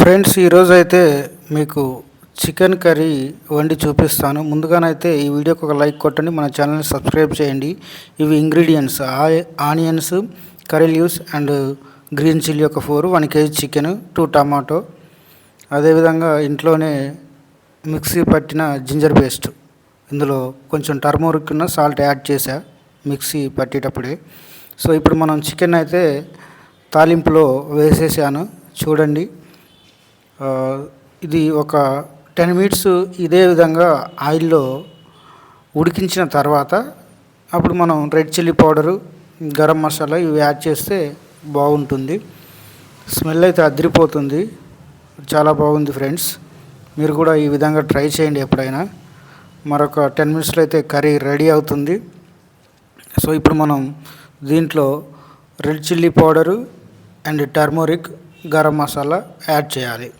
Friends ఈరోజు అయితే మీకు చికెన్ కర్రీ వండి చూపిస్తాను. ముందుగానైతే ఈ వీడియోకి ఒక లైక్ కొట్టండి మన ఛానల్ని సబ్స్క్రైబ్ చేయండి. ఇవి ingredients onions curry leaves and green chilli ఒక four one kg chicken two tomato. అదేవిధంగా ఇంట్లోనే మిక్సీ పట్టిన జింజర్ పేస్ట్. ఇందులో కొంచెం టర్మరిక్ ఉన్న సాల్ట్ యాడ్ చేసా మిక్సీ పట్టేటప్పుడే. సో ఇప్పుడు మనం చికెన్ అయితే తాలింపులో వేసేసాను. చూడండి. ఇది ఒక టెన్ మినిట్స్ ఇదే విధంగా ఆయిల్లో ఉడికించిన తర్వాత అప్పుడు మనం red chilli powder garam masala ఇవి యాడ్ చేస్తే బాగుంటుంది. స్మెల్ అయితే అదిరిపోతుంది. చాలా బాగుంది ఫ్రెండ్స్. మీరు కూడా ఈ విధంగా ట్రై చేయండి ఎప్పుడైనా. మరొక టెన్ మినిట్స్లో అయితే కర్రీ రెడీ అవుతుంది. సో ఇప్పుడు మనం దీంట్లో red chilli powder and turmeric garam masala add చేయాలి.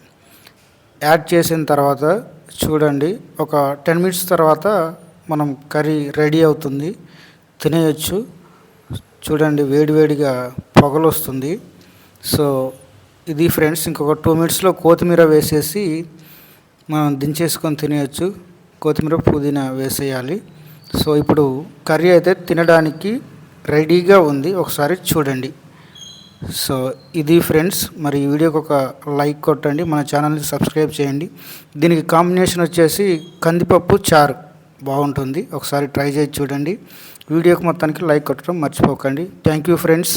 యాడ్ చేసిన తర్వాత చూడండి ఒక టెన్ మినిట్స్ తర్వాత మనం కర్రీ రెడీ అవుతుంది. తినేయచ్చు. చూడండి వేడివేడిగా పొగలు వస్తుంది సో ఇది ఫ్రెండ్స్ ఇంకొక టూ మినిట్స్లో కొత్తిమీర వేసేసి మనం దించేసుకొని తినేయచ్చు. కొత్తిమీర పుదీనా వేసేయాలి. సో ఇప్పుడు కర్రీ అయితే తినడానికి రెడీగా ఉంది. ఒకసారి చూడండి. సో ఇది ఫ్రెండ్స్ మరి ఈ వీడియోకి ఒక లైక్ కొట్టండి మన ఛానల్ని సబ్స్క్రైబ్ చేయండి. దీనికి కాంబినేషన్ వచ్చేసి కందిపప్పు చారు బాగుంటుంది. ఒకసారి ట్రై చేసి చూడండి. వీడియోకి మొత్తానికి లైక్ కొట్టడం మర్చిపోకండి. Thank you friends.